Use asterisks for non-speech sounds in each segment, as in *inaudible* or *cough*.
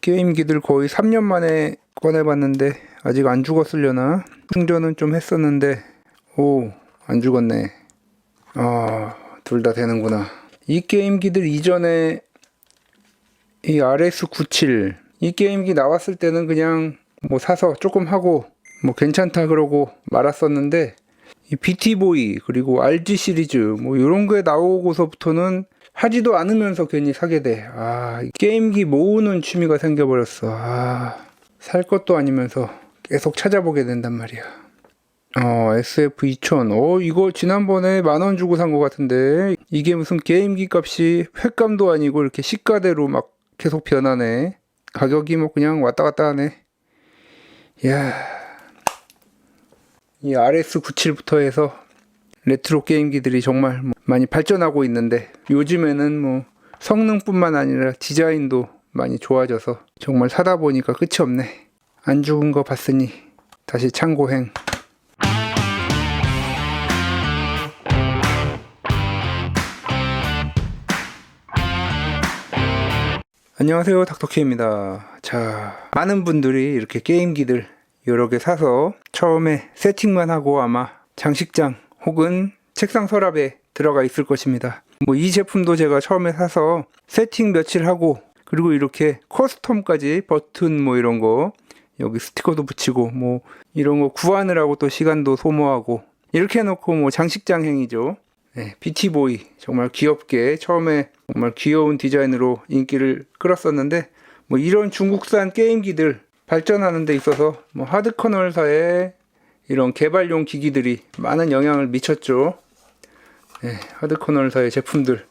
게임기들 거의 3년 만에 꺼내봤는데 아직 안 죽었으려나? 충전은 좀 했었는데 오 안 죽었네. 아 둘 다 되는구나. 이 게임기들 이전에 이 RS97 이 게임기 나왔을 때는 그냥 뭐 사서 조금 하고 뭐 괜찮다 그러고 말았었는데 이 BT보이 그리고 RG 시리즈 뭐 이런 거에 나오고서부터는 하지도 않으면서 괜히 사게 돼. 아, 이 게임기 모으는 취미가 생겨버렸어. 아, 살 것도 아니면서 계속 찾아보게 된단 말이야. 어, SF2000. 어, 이거 지난번에 만 원 주고 산 것 같은데, 이게 무슨 게임기 값이 횟감도 아니고 이렇게 시가대로 막 계속 변하네. 가격이 뭐 그냥 왔다 갔다 하네. 이야. 이 RS97부터 해서 레트로 게임기들이 정말 뭐 많이 발전하고 있는데 요즘에는 뭐 성능뿐만 아니라 디자인도 많이 좋아져서 정말 사다 보니까 끝이 없네. 안 죽은 거 봤으니 다시 참고행. 안녕하세요 닥터케입니다. 자 많은 분들이 이렇게 게임기들 여러 개 사서 처음에 세팅만 하고 아마 장식장 혹은 책상 서랍에 들어가 있을 것입니다. 뭐 이 제품도 제가 처음에 사서 세팅 며칠 하고 그리고 이렇게 커스텀까지 버튼 뭐 이런 거 여기 스티커도 붙이고 뭐 이런 거 구하느라고 또 시간도 소모하고 이렇게 해놓고 뭐 장식장 행위죠. 네, 비티보이 정말 귀엽게 처음에 정말 귀여운 디자인으로 인기를 끌었었는데 뭐 이런 중국산 게임기들 발전하는 데 있어서 뭐 하드커널사의 이런 개발용 기기들이 많은 영향을 미쳤죠. 네, 하드커널사의 제품들.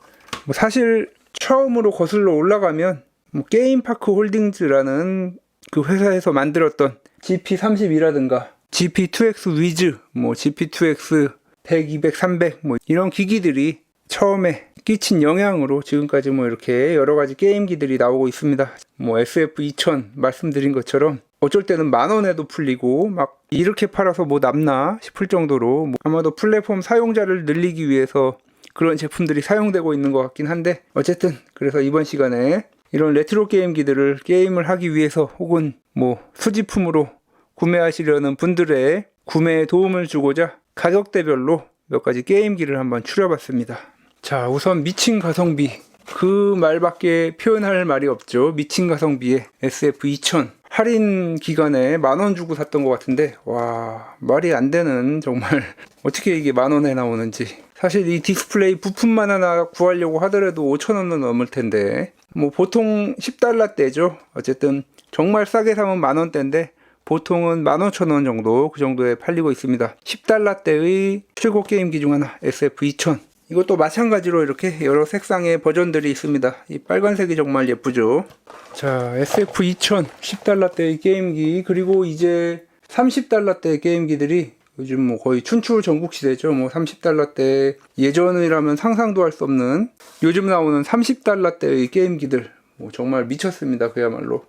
뭐 사실 처음으로 거슬러 올라가면 뭐 게임파크 홀딩즈라는 그 회사에서 만들었던 GP32라든가 GP2X 위즈, 뭐 GP2X 100, 200, 300, 뭐 이런 기기들이 처음에 끼친 영향으로 지금까지 뭐 이렇게 여러 가지 게임기들이 나오고 있습니다. 뭐 SF2000 말씀드린 것처럼 어쩔 때는 만 원에도 풀리고 막 이렇게 팔아서 뭐 남나 싶을 정도로 뭐 아마도 플랫폼 사용자를 늘리기 위해서 그런 제품들이 사용되고 있는 것 같긴 한데 어쨌든 그래서 이번 시간에 이런 레트로 게임기들을 게임을 하기 위해서 혹은 뭐 수집품으로 구매하시려는 분들의 구매에 도움을 주고자 가격대별로 몇 가지 게임기를 한번 추려봤습니다. 자, 우선 미친 가성비. 그 말밖에 표현할 말이 없죠. 미친 가성비의 SF2000. 할인 기간에 만 원 주고 샀던 것 같은데, 와, 말이 안 되는 정말 *laughs* 어떻게 이게 만 원에 나오는지. 사실 이 디스플레이 부품만 하나 구하려고 하더라도 5천 원은 넘을 텐데, 뭐 보통 10달러대죠. 어쨌든 정말 싸게 사면 만 원대인데, 보통은 15,000원 정도 그 정도에 팔리고 있습니다. 10달러대의 최고 게임기 중 하나 SF2000 이것도 마찬가지로 이렇게 여러 색상의 버전들이 있습니다. 이 빨간색이 정말 예쁘죠. 자 SF2000 10달러대의 게임기 그리고 이제 30달러대 게임기들이 요즘 뭐 거의 춘추 전국 시대죠. 뭐 30달러대 예전이라면 상상도 할 수 없는 요즘 나오는 30달러대의 게임기들 뭐 정말 미쳤습니다. 그야말로.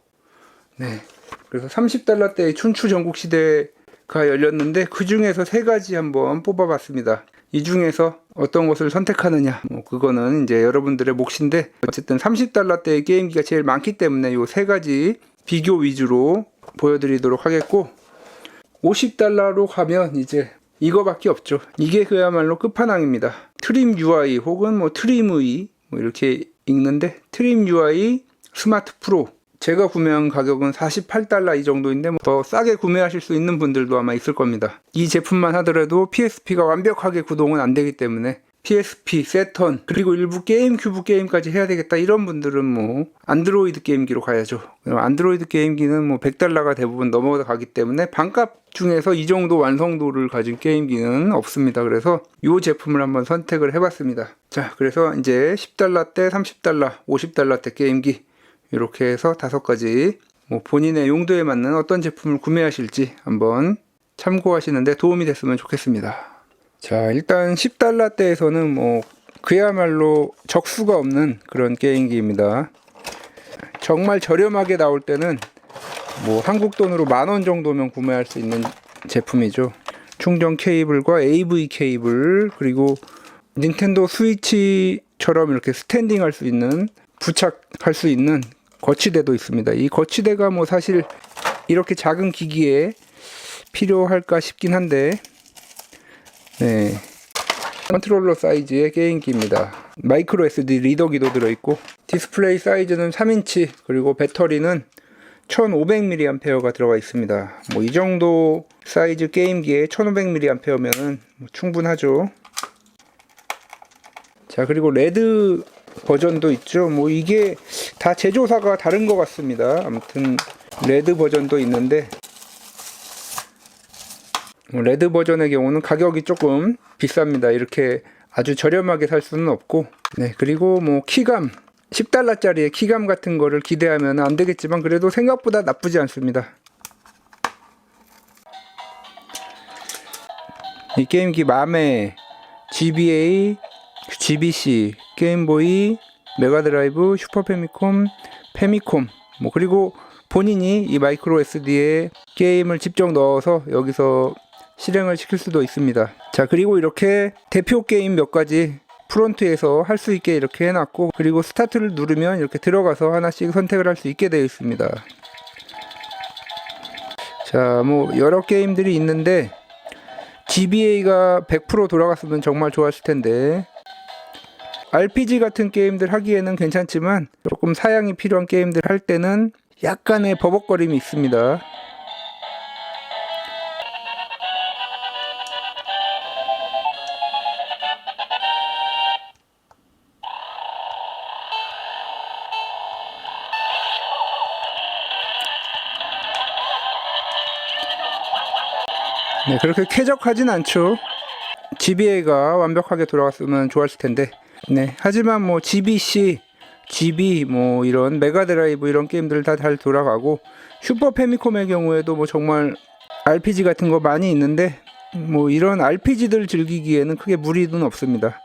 네. 그래서 30달러대의 춘추 전국 시대가 열렸는데 그 중에서 세 가지 한번 뽑아봤습니다. 이 중에서 어떤 것을 선택하느냐, 뭐 그거는 이제 여러분들의 몫인데 어쨌든 30달러대의 게임기가 제일 많기 때문에 이세 가지 비교 위주로 보여드리도록 하겠고 50달러로 가면 이제 이거밖에 없죠. 이게 그야말로 끝판왕입니다. 트림 UI 혹은 뭐 트림의 뭐 이렇게 읽는데 트림 UI 스마트 프로 제가 구매한 가격은 48달러 이 정도인데 뭐더 싸게 구매하실 수 있는 분들도 아마 있을 겁니다. 이 제품만 하더라도 PSP가 완벽하게 구동은 안 되기 때문에 PSP, 세턴, 그리고 일부 게임 큐브 게임까지 해야 되겠다 이런 분들은 뭐 안드로이드 게임기로 가야죠. 안드로이드 게임기는 뭐 100달러가 대부분 넘어가기 때문에 반값 중에서 이 정도 완성도를 가진 게임기는 없습니다. 그래서 이 제품을 한번 선택을 해봤습니다. 자, 그래서 이제 10달러 대, 30달러, 50달러 대 게임기 이렇게 해서 다섯 가지 뭐 본인의 용도에 맞는 어떤 제품을 구매하실지 한번 참고하시는데 도움이 됐으면 좋겠습니다. 자, 일단 10달러대에서는 뭐 그야말로 적수가 없는 그런 게임기입니다. 정말 저렴하게 나올 때는 뭐 한국 돈으로 만 원 정도면 구매할 수 있는 제품이죠. 충전 케이블과 AV 케이블 그리고 닌텐도 스위치처럼 이렇게 스탠딩 할 수 있는 부착할 수 있는 거치대도 있습니다. 이 거치대가 뭐 사실 이렇게 작은 기기에 필요할까 싶긴 한데 네. 컨트롤러 사이즈의 게임기입니다. 마이크로 SD 리더기도 들어있고 디스플레이 사이즈는 3인치 그리고 배터리는 1500mAh가 들어가 있습니다. 뭐 이 정도 사이즈 게임기에 1500mAh면은 뭐 충분하죠. 자 그리고 레드 버전도 있죠. 뭐 이게 다 제조사가 다른 것 같습니다. 아무튼 레드 버전도 있는데 뭐 레드 버전의 경우는 가격이 조금 비쌉니다. 이렇게 아주 저렴하게 살 수는 없고 네 그리고 뭐 키감 10달러짜리의 키감 같은 거를 기대하면 안 되겠지만 그래도 생각보다 나쁘지 않습니다. 이 게임기 맘에 GBA, GBC, 게임보이, 메가드라이브, 슈퍼패미콤, 패미콤 뭐 그리고 본인이 이 마이크로 SD에 게임을 직접 넣어서 여기서 실행을 시킬 수도 있습니다. 자 그리고 이렇게 대표 게임 몇 가지 프론트에서 할 수 있게 이렇게 해놨고 그리고 스타트를 누르면 이렇게 들어가서 하나씩 선택을 할 수 있게 되어 있습니다. 자 뭐 여러 게임들이 있는데 GBA가 100% 돌아갔으면 정말 좋았을 텐데 RPG 같은 게임들 하기에는 괜찮지만 조금 사양이 필요한 게임들 할 때는 약간의 버벅거림이 있습니다. 네, 그렇게 쾌적하진 않죠. GBA가 완벽하게 돌아갔으면 좋았을 텐데. 네, 하지만 뭐 GBC, GB 뭐 이런 메가드라이브 이런 게임들 다 잘 돌아가고 슈퍼 패미콤의 경우에도 뭐 정말 RPG 같은 거 많이 있는데 뭐 이런 RPG들 즐기기에는 크게 무리는 없습니다.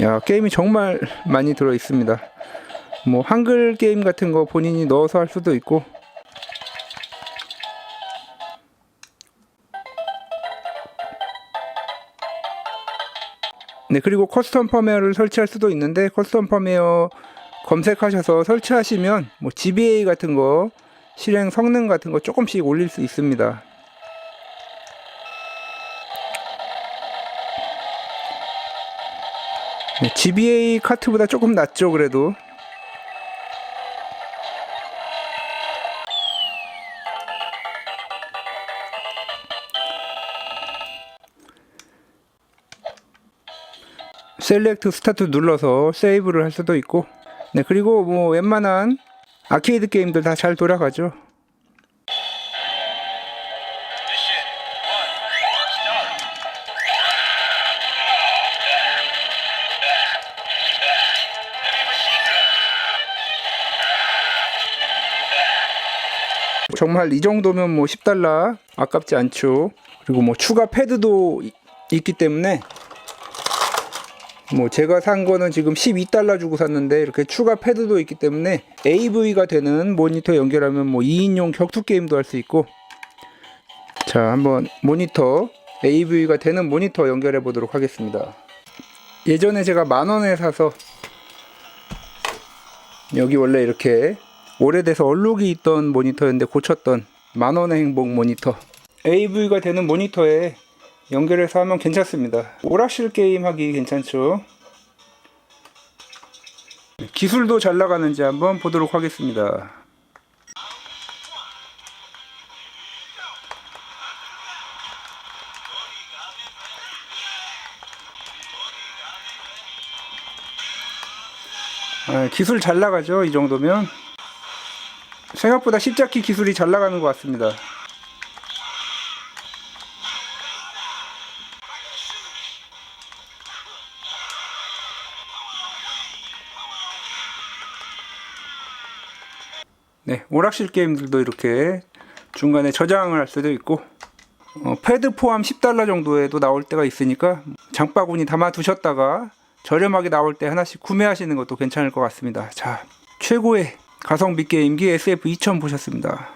야, 게임이 정말 많이 들어 있습니다. 뭐 한글 게임 같은 거 본인이 넣어서 할 수도 있고 네, 그리고 커스텀 펌웨어를 설치할 수도 있는데 커스텀 펌웨어 검색하셔서 설치하시면 뭐 GBA 같은 거 실행 성능 같은 거 조금씩 올릴 수 있습니다. 네, GBA 카트보다 조금 낫죠, 그래도. 셀렉트 스타트 눌러서 세이브를 할 수도 있고 네 그리고 뭐 웬만한 아케이드 게임들 다 잘 돌아가죠. 정말 이 정도면 뭐 10달러 아깝지 않죠 그리고 뭐 추가 패드도 이- 있기 때문에 뭐 제가 산 거는 지금 12달러 주고 샀는데 이렇게 추가 패드도 있기 때문에 AV가 되는 모니터 연결하면 뭐 2인용 격투 게임도 할 수 있고. 자 한번 모니터 AV가 되는 모니터 연결해 보도록 하겠습니다. 예전에 제가 만 원에 사서 여기 원래 이렇게 오래돼서 얼룩이 있던 모니터였는데 고쳤던 만 원의 행복 모니터. AV가 되는 모니터에 연결해서 하면 괜찮습니다. 오락실 게임 하기 괜찮죠? 기술도 잘 나가는지 한번 보도록 하겠습니다. 아, 기술 잘 나가죠? 이 정도면 생각보다 십자키 기술이 잘 나가는 것 같습니다. 오락실 게임들도 이렇게 중간에 저장을 할 수도 있고 어, 패드 포함 10달러 정도에도 나올 때가 있으니까 장바구니 담아 두셨다가 저렴하게 나올 때 하나씩 구매하시는 것도 괜찮을 것 같습니다. 자, 최고의 가성비 게임기 SF2000 보셨습니다.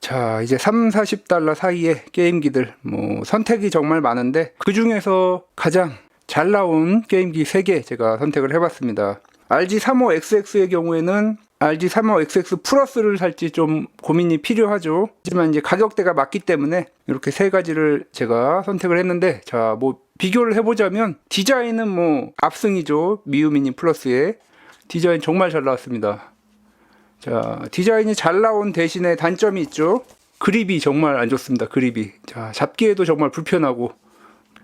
자, 이제 3, 40달러 사이의 게임기들 뭐 선택이 정말 많은데 그 중에서 가장 잘 나온 게임기 3개 제가 선택을 해봤습니다. RG35XX의 경우에는 RG35XX 플러스를 살지 좀 고민이 필요하죠. 하지만 이제 가격대가 맞기 때문에 이렇게 세 가지를 제가 선택을 했는데 자, 뭐 비교를 해보자면 디자인은 뭐 압승이죠. 미우미니 플러스의 디자인 정말 잘 나왔습니다. 자, 디자인이 잘 나온 대신에 단점이 있죠. 그립이 정말 안 좋습니다. 그립이. 자, 잡기에도 정말 불편하고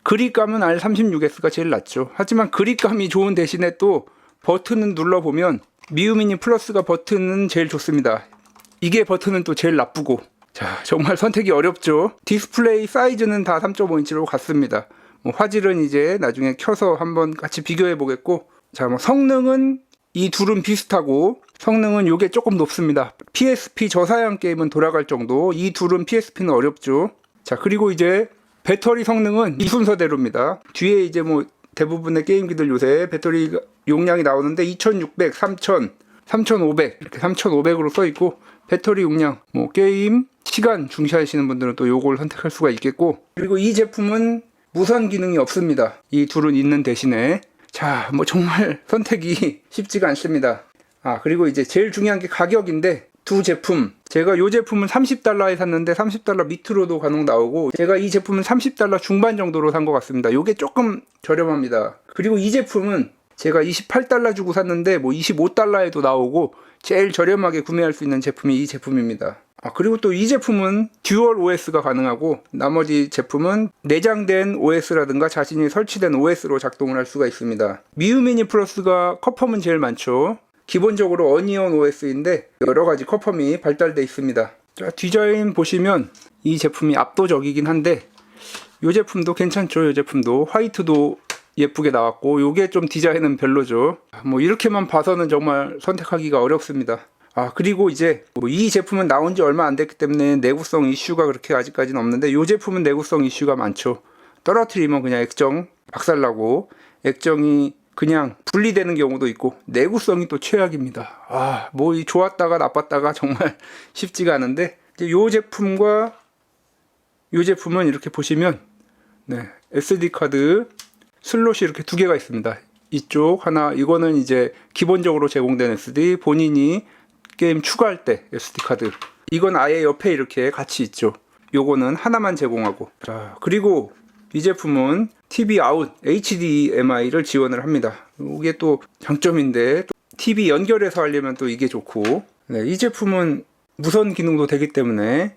그립감은 R36S가 제일 낫죠. 하지만 그립감이 좋은 대신에 또 버튼은 눌러보면 미우미니 플러스가 버튼은 제일 좋습니다. 이게 버튼은 또 제일 나쁘고. 자, 정말 선택이 어렵죠. 디스플레이 사이즈는 다 3.5인치로 같습니다. 뭐 화질은 이제 나중에 켜서 한번 같이 비교해 보겠고. 자, 뭐 성능은 이 둘은 비슷하고 성능은 요게 조금 높습니다. PSP 저사양 게임은 돌아갈 정도. 이 둘은 PSP는 어렵죠. 자, 그리고 이제 배터리 성능은 이 순서대로입니다. 뒤에 이제 뭐 대부분의 게임기들 요새 배터리 용량이 나오는데 2600, 3000, 3500 이렇게 3500으로 써 있고 배터리 용량 뭐 게임 시간 중시하시는 분들은 또 요걸 선택할 수가 있겠고 그리고 이 제품은 무선 기능이 없습니다. 이 둘은 있는 대신에 자, 뭐 정말 *laughs* 선택이 쉽지가 않습니다. 아, 그리고 이제 제일 중요한 게 가격인데 두 제품 제가 이 제품은 30달러에 샀는데 30달러 밑으로도 간혹 나오고 제가 이 제품은 30달러 중반 정도로 산 것 같습니다. 이게 조금 저렴합니다. 그리고 이 제품은 제가 28달러 주고 샀는데 뭐 25달러에도 나오고 제일 저렴하게 구매할 수 있는 제품이 이 제품입니다. 아, 그리고 또 이 제품은 듀얼 OS가 가능하고 나머지 제품은 내장된 OS라든가 자신이 설치된 OS로 작동을 할 수가 있습니다. 미우 미니 플러스가 커펌은 제일 많죠. 기본적으로 어니언 OS인데 여러 가지 커펌이 발달돼 있습니다. 자, 디자인 보시면 이 제품이 압도적이긴 한데 이 제품도 괜찮죠. 이 제품도 화이트도 예쁘게 나왔고 요게 좀 디자인은 별로죠. 뭐 이렇게만 봐서는 정말 선택하기가 어렵습니다. 아 그리고 이제 뭐 이 제품은 나온 지 얼마 안 됐기 때문에 내구성 이슈가 그렇게 아직까지는 없는데 이 제품은 내구성 이슈가 많죠. 떨어뜨리면 그냥 액정 박살나고 액정이 그냥 분리되는 경우도 있고 내구성이 또 최악입니다. 아, 뭐 이 좋았다가 나빴다가 정말 *laughs* 쉽지가 않은데 이제 요 제품과 요 제품은 이렇게 보시면 네, SD 카드 슬롯이 이렇게 두 개가 있습니다. 이쪽 하나 이거는 이제 기본적으로 제공된 SD 본인이 게임 추가할 때 SD 카드 이건 아예 옆에 이렇게 같이 있죠. 요거는 하나만 제공하고 자 그리고 이 제품은 TV 아웃 HDMI를 지원을 합니다. 이게 또 장점인데 TV 연결해서 하려면 또 이게 좋고 네, 이 제품은 무선 기능도 되기 때문에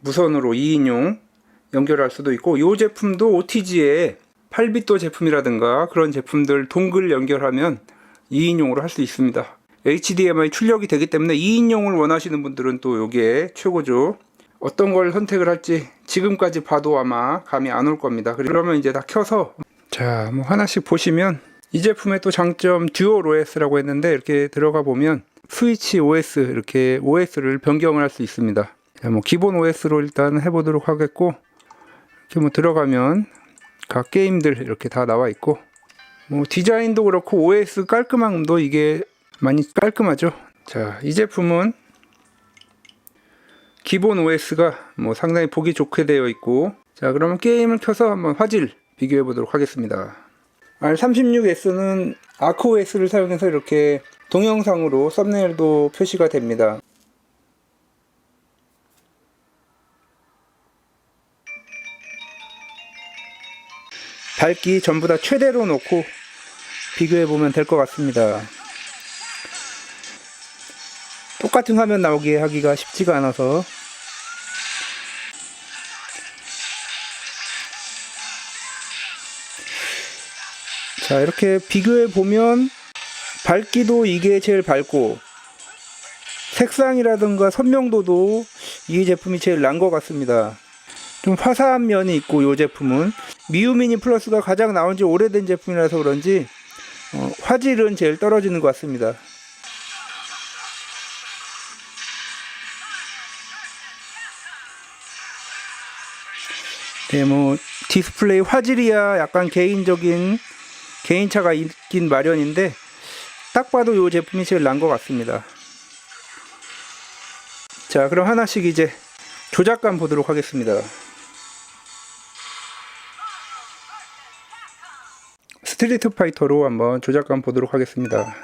무선으로 2인용 연결할 수도 있고 이 제품도 OTG에 8비트 제품이라든가 그런 제품들 동글 연결하면 2인용으로 할 수 있습니다. HDMI 출력이 되기 때문에 2인용을 원하시는 분들은 또 이게 최고죠. 어떤 걸 선택을 할지 지금까지 봐도 아마 감이 안 올 겁니다. 그러면 이제 다 켜서 자, 뭐 하나씩 보시면 이 제품의 또 장점 듀얼 OS라고 했는데 이렇게 들어가 보면 스위치 OS 이렇게 OS를 변경을 할 수 있습니다. 자, 뭐 기본 OS로 일단 해보도록 하겠고 이렇게 뭐 들어가면 각 게임들 이렇게 다 나와 있고 뭐 디자인도 그렇고 OS 깔끔함도 이게 많이 깔끔하죠. 자, 이 제품은 기본 OS가 뭐 상당히 보기 좋게 되어 있고 자, 그러면 게임을 켜서 한번 화질 비교해 보도록 하겠습니다. R36S는 아크OS를 사용해서 이렇게 동영상으로 썸네일도 표시가 됩니다. 밝기 전부 다 최대로 놓고 비교해 보면 될 것 같습니다. 똑같은 화면 나오게 하기가 쉽지가 않아서 자 이렇게 비교해 보면 밝기도 이게 제일 밝고 색상이라든가 선명도도 이 제품이 제일 난 것 같습니다. 좀 화사한 면이 있고 이 제품은 미우미니 플러스가 가장 나온 지 오래된 제품이라서 그런지 어, 화질은 제일 떨어지는 것 같습니다. 네, 뭐 디스플레이 화질이야 약간 개인적인 개인차가 있긴 마련인데 딱 봐도 이 제품이 제일 난 것 같습니다. 자, 그럼 하나씩 이제 조작감 보도록 하겠습니다. 스트리트 파이터로 한번 조작감 보도록 하겠습니다.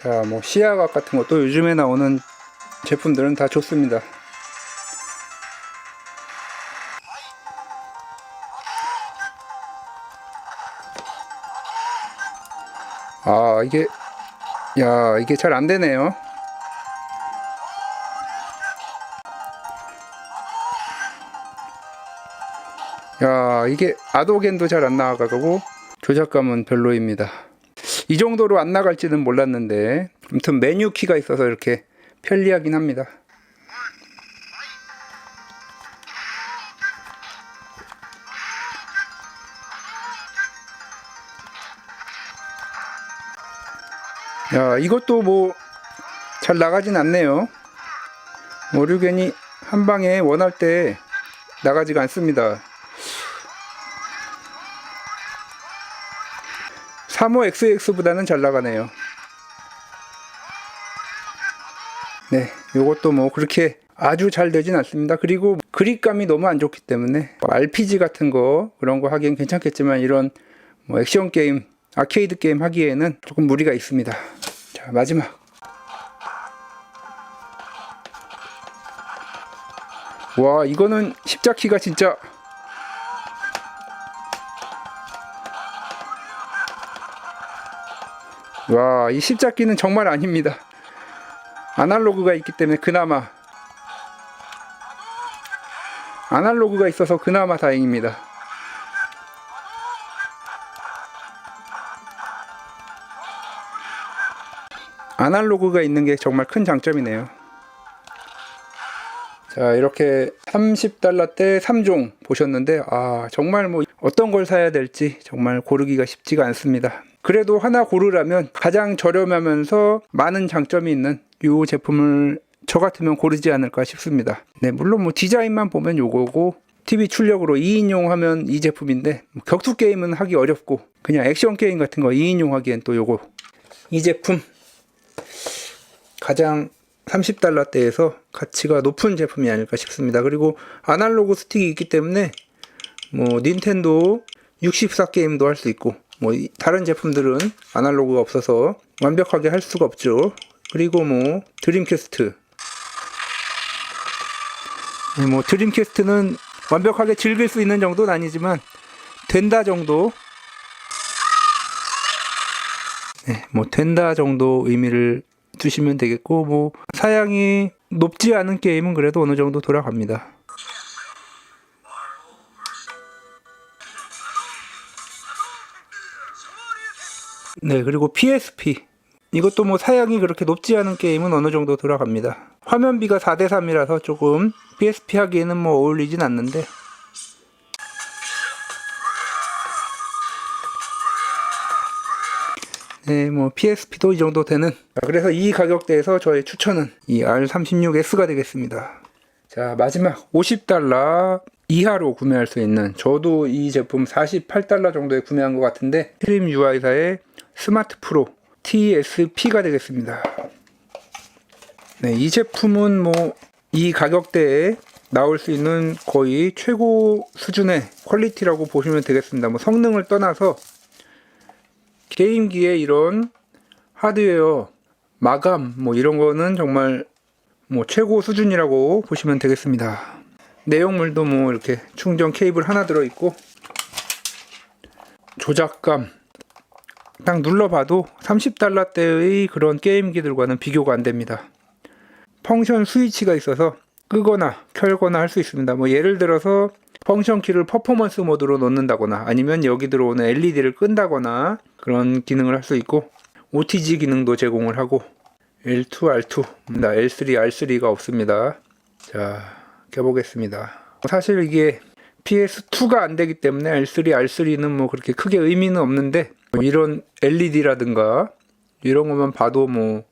자, 뭐 시야각 같은 것도 요즘에 나오는 제품들은 다 좋습니다. 아, 이게 야, 이게 잘 안 되네요. 야, 이게 아도겐도 잘 안 나가고 조작감은 별로입니다. 이 정도로 안 나갈지는 몰랐는데 아무튼 메뉴 키가 있어서 이렇게 편리하긴 합니다. 야, 이것도 뭐 잘 나가진 않네요. 오류견이 한 방에 원할 때 나가지가 않습니다. 35XX보다는 잘 나가네요. 네, 요것도 뭐 그렇게 아주 잘 되진 않습니다. 그리고 그립감이 너무 안 좋기 때문에 RPG 같은 거 그런 거 하기엔 괜찮겠지만 이런 뭐 액션 게임, 아케이드 게임 하기에는 조금 무리가 있습니다. 자, 마지막. 와, 이거는 십자키가 진짜 와, 이 십자키는 정말 아닙니다. 아날로그가 있기 때문에 그나마 아날로그가 있어서 그나마 다행입니다. 아날로그가 있는 게 정말 큰 장점이네요. 자, 이렇게 30달러 대 3종 보셨는데, 아, 정말 뭐 어떤 걸 사야 될지 정말 고르기가 쉽지가 않습니다. 그래도 하나 고르라면 가장 저렴하면서 많은 장점이 있는 이 제품을 저 같으면 고르지 않을까 싶습니다. 네, 물론 뭐 디자인만 보면 요거고, TV 출력으로 2인용 하면 이 제품인데, 뭐 격투 게임은 하기 어렵고, 그냥 액션 게임 같은 거 2인용 하기엔 또 요거. 이 제품 가장 30달러대에서 가치가 높은 제품이 아닐까 싶습니다. 그리고 아날로그 스틱이 있기 때문에 뭐 닌텐도 64 게임도 할 수 있고 뭐 이- 다른 제품들은 아날로그가 없어서 완벽하게 할 수가 없죠. 그리고 뭐 드림캐스트 네, 뭐 드림캐스트는 완벽하게 즐길 수 있는 정도는 아니지만 된다 정도 네, 뭐 된다 정도 의미를 두시면 되겠고 뭐 사양이 높지 않은 게임은 그래도 어느 정도 돌아갑니다. 네, 그리고 PSP 이것도 뭐 사양이 그렇게 높지 않은 게임은 어느 정도 돌아갑니다. 화면비가 4대 3이라서 조금 PSP 하기에는 뭐 어울리진 않는데 네, 뭐 PSP도 이 정도 되는. 자, 그래서 이 가격대에서 저의 추천은 이 R36S가 되겠습니다. 자, 마지막 50달러 이하로 구매할 수 있는 저도 이 제품 48달러 정도에 구매한 것 같은데 트림 UI사의 스마트 프로 TSP가 되겠습니다. 네, 이 제품은 뭐 이 가격대에 나올 수 있는 거의 최고 수준의 퀄리티라고 보시면 되겠습니다. 뭐 성능을 떠나서 게임기의 이런 하드웨어 마감 뭐 이런 거는 정말 뭐 최고 수준이라고 보시면 되겠습니다. 내용물도 뭐 이렇게 충전 케이블 하나 들어 있고 조작감 딱 눌러봐도 30달러대의 그런 게임기들과는 비교가 안 됩니다. 펑션 스위치가 있어서 끄거나 켤거나 할 수 있습니다. 뭐 예를 들어서 펑션 키를 퍼포먼스 모드로 놓는다거나 아니면 여기 들어오는 LED를 끈다거나 그런 기능을 할 수 있고 OTG 기능도 제공을 하고 L2, R2, 나 L3, R3가 없습니다. 자, 켜보겠습니다. 사실 이게 PS2가 안 되기 때문에 L3, R3는 뭐 그렇게 크게 의미는 없는데 뭐 이런 LED라든가 이런 것만 봐도 뭐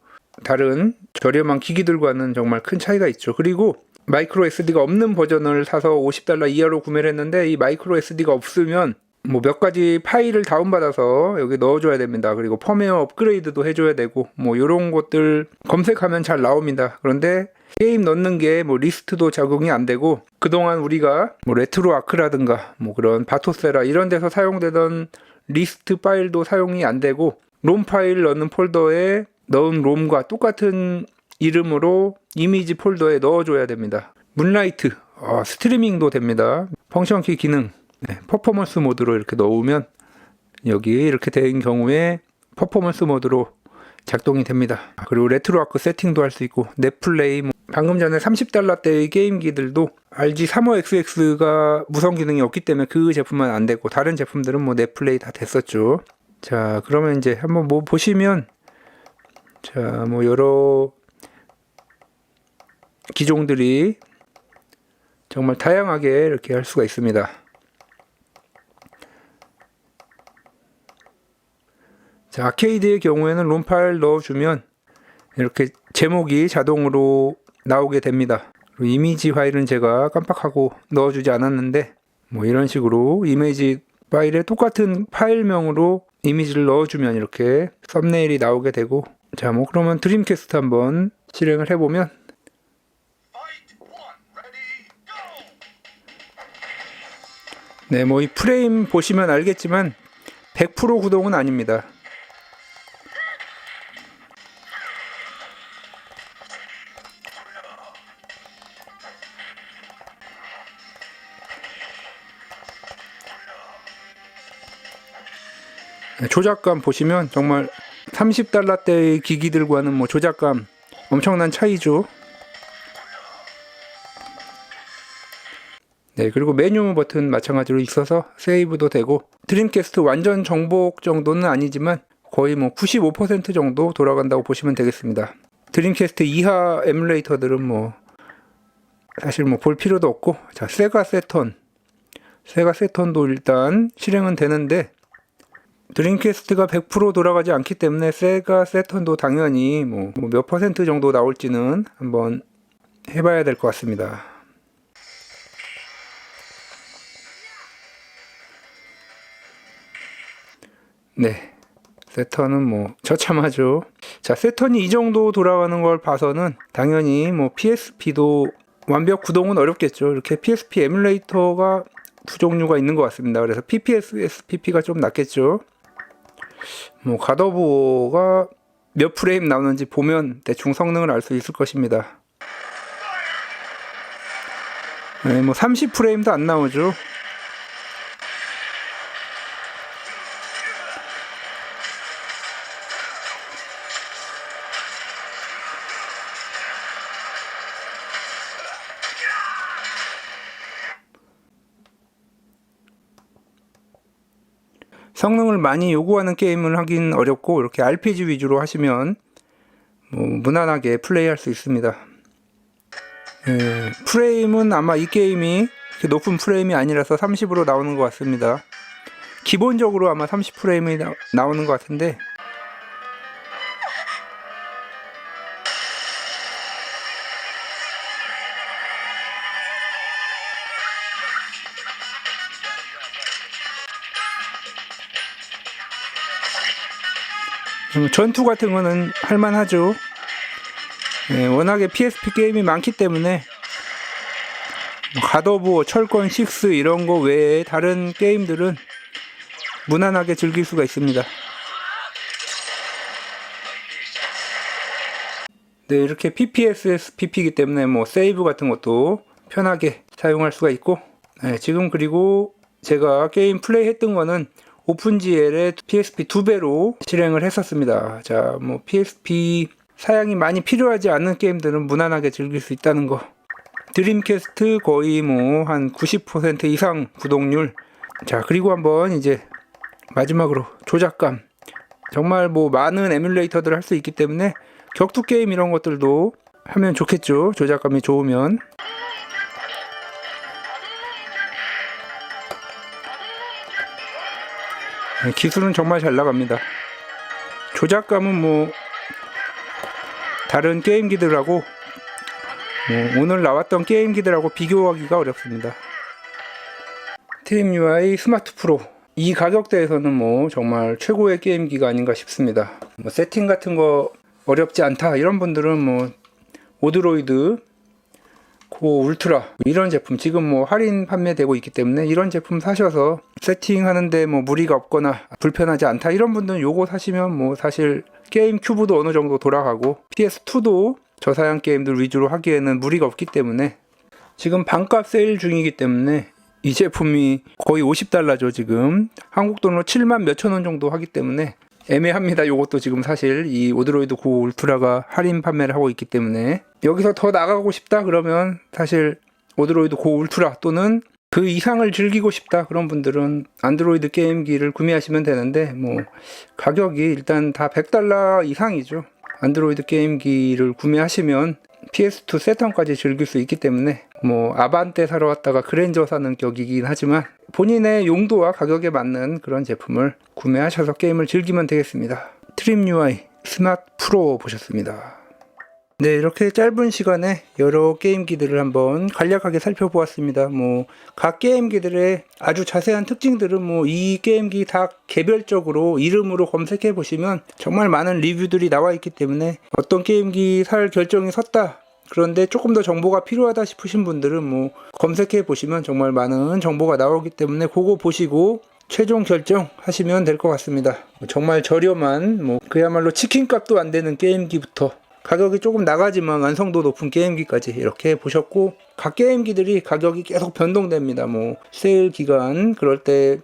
다른 저렴한 기기들과는 정말 큰 차이가 있죠. 그리고 마이크로 SD가 없는 버전을 사서 50달러 이하로 구매를 했는데 이 마이크로 SD가 없으면 뭐 몇 가지 파일을 다운받아서 여기 넣어줘야 됩니다. 그리고 펌웨어 업그레이드도 해줘야 되고 뭐 이런 것들 검색하면 잘 나옵니다. 그런데 게임 넣는 게 뭐 리스트도 적용이 안 되고 그동안 우리가 뭐 레트로 아크라든가 뭐 그런 바토세라 이런 데서 사용되던 리스트 파일도 사용이 안 되고 롬 파일 넣는 폴더에 넣은 롬과 똑같은 이름으로 이미지 폴더에 넣어줘야 됩니다. 문라이트 어, 스트리밍도 됩니다. 펑션키 기능 네, 퍼포먼스 모드로 이렇게 넣으면 여기 이렇게 된 경우에 퍼포먼스 모드로 작동이 됩니다. 그리고 레트로 아크 세팅도 할 수 있고 넷플레이 뭐 방금 전에 30달러대의 게임기들도 RG 35XX가 무선 기능이 없기 때문에 그 제품만 안 되고 다른 제품들은 뭐 넷플레이 다 됐었죠. 자 그러면 이제 한번 뭐 보시면 자 뭐 여러 기종들이 정말 다양하게 이렇게 할 수가 있습니다. 자, 아케이드의 경우에는 롬 파일 넣어주면 이렇게 제목이 자동으로 나오게 됩니다. 이미지 파일은 제가 깜빡하고 넣어주지 않았는데 뭐 이런 식으로 이미지 파일에 똑같은 파일명으로 이미지를 넣어주면 이렇게 썸네일이 나오게 되고 자, 뭐 그러면 드림캐스트 한번 실행을 해보면 네, 뭐 이 프레임 보시면 알겠지만 100% 구동은 아닙니다. 네, 조작감 보시면 정말 30달러대의 기기들과는 뭐 조작감 엄청난 차이죠. 네, 그리고 메뉴 버튼 마찬가지로 있어서 세이브도 되고 드림캐스트 완전 정복 정도는 아니지만 거의 뭐 95% 정도 돌아간다고 보시면 되겠습니다. 드림캐스트 이하 에뮬레이터들은 뭐 사실 뭐 볼 필요도 없고 자 세가 세턴 세가 세턴도 일단 실행은 되는데 드림캐스트가 100% 돌아가지 않기 때문에 세가 세턴도 당연히 뭐 몇 퍼센트 정도 나올지는 한번 해봐야 될 것 같습니다. 네. 세턴은 뭐 처참하죠. 자, 세턴이 이 정도 돌아가는 걸 봐서는 당연히 뭐 PSP도 완벽 구동은 어렵겠죠. 이렇게 PSP 에뮬레이터가 두 종류가 있는 것 같습니다. 그래서 PPS, SPP가 좀 낫겠죠. 뭐 가더브가 몇 프레임 나오는지 보면 대충 성능을 알 수 있을 것입니다. 네, 뭐 30프레임도 안 나오죠. 많이 요구하는 게임을 하긴 어렵고 이렇게 RPG 위주로 하시면 뭐 무난하게 플레이할 수 있습니다. 예, 프레임은 아마 이 게임이 높은 프레임이 아니라서 30으로 나오는 것 같습니다. 기본적으로 아마 30 프레임이 나, 나오는 것 같은데 전투 같은 거는 할만하죠. 예, 워낙에 PSP 게임이 많기 때문에 뭐 갓오브, 철권 6 이런 거 외에 다른 게임들은 무난하게 즐길 수가 있습니다. 네, 이렇게 PPSS PP이기 때문에 뭐 세이브 같은 것도 편하게 사용할 수가 있고 네, 지금 그리고 제가 게임 플레이 했던 거는 오픈GL의 PSP 두 배로 실행을 했었습니다. 자, 뭐 PSP 사양이 많이 필요하지 않는 게임들은 무난하게 즐길 수 있다는 거. 드림캐스트 거의 뭐 한 90% 이상 구동률. 자, 그리고 한번 이제 마지막으로 조작감. 정말 뭐 많은 에뮬레이터들을 할 수 있기 때문에 격투 게임 이런 것들도 하면 좋겠죠. 조작감이 좋으면. 기술은 정말 잘 나갑니다. 조작감은 뭐 다른 게임기들하고 뭐 오늘 나왔던 게임기들하고 비교하기가 어렵습니다. 트림 UI 스마트 프로 이 가격대에서는 뭐 정말 최고의 게임기가 아닌가 싶습니다. 뭐 세팅 같은 거 어렵지 않다 이런 분들은 뭐 오드로이드 고 울트라 이런 제품 지금 뭐 할인 판매되고 있기 때문에 이런 제품 사셔서 세팅하는데 뭐 무리가 없거나 불편하지 않다 이런 분들은 요거 사시면 뭐 사실 게임 큐브도 어느 정도 돌아가고 PS2도 저사양 게임들 위주로 하기에는 무리가 없기 때문에 지금 반값 세일 중이기 때문에 이 제품이 거의 50달러죠 지금. 한국 돈으로 7만 몇천 원 정도 하기 때문에 애매합니다. 요것도 지금 사실 이 오드로이드 고 울트라가 할인 판매를 하고 있기 때문에. 여기서 더 나가고 싶다 그러면 사실 오드로이드 고 울트라 또는 그 이상을 즐기고 싶다 그런 분들은 안드로이드 게임기를 구매하시면 되는데 뭐 가격이 일단 다 100달러 이상이죠. 안드로이드 게임기를 구매하시면 PS2 세턴까지 즐길 수 있기 때문에 뭐 아반떼 사러 왔다가 그랜저 사는 격이긴 하지만 본인의 용도와 가격에 맞는 그런 제품을 구매하셔서 게임을 즐기면 되겠습니다. 트림 UI 스마트 프로 보셨습니다. 네, 이렇게 짧은 시간에 여러 게임기들을 한번 간략하게 살펴보았습니다. 뭐, 각 게임기들의 아주 자세한 특징들은 뭐, 이 게임기 다 개별적으로 이름으로 검색해 보시면 정말 많은 리뷰들이 나와 있기 때문에 어떤 게임기 살 결정이 섰다. 그런데 조금 더 정보가 필요하다 싶으신 분들은 뭐, 검색해 보시면 정말 많은 정보가 나오기 때문에 그거 보시고 최종 결정하시면 될 것 같습니다. 정말 저렴한, 뭐, 그야말로 치킨값도 안 되는 게임기부터 가격이 조금 나가지만 완성도 높은 게임기까지 이렇게 보셨고 각 게임기들이 가격이 계속 변동됩니다. 뭐 세일 기간 그럴 때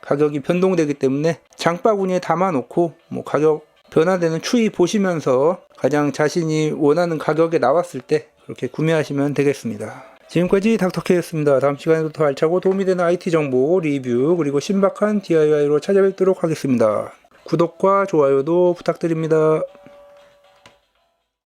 가격이 변동되기 때문에 장바구니에 담아놓고 뭐 가격 변화되는 추이 보시면서 가장 자신이 원하는 가격에 나왔을 때 그렇게 구매하시면 되겠습니다. 지금까지 닥터케였습니다. 다음 시간에도 더 알차고 도움이 되는 IT 정보, 리뷰, 그리고 신박한 DIY로 찾아뵙도록 하겠습니다. 구독과 좋아요도 부탁드립니다.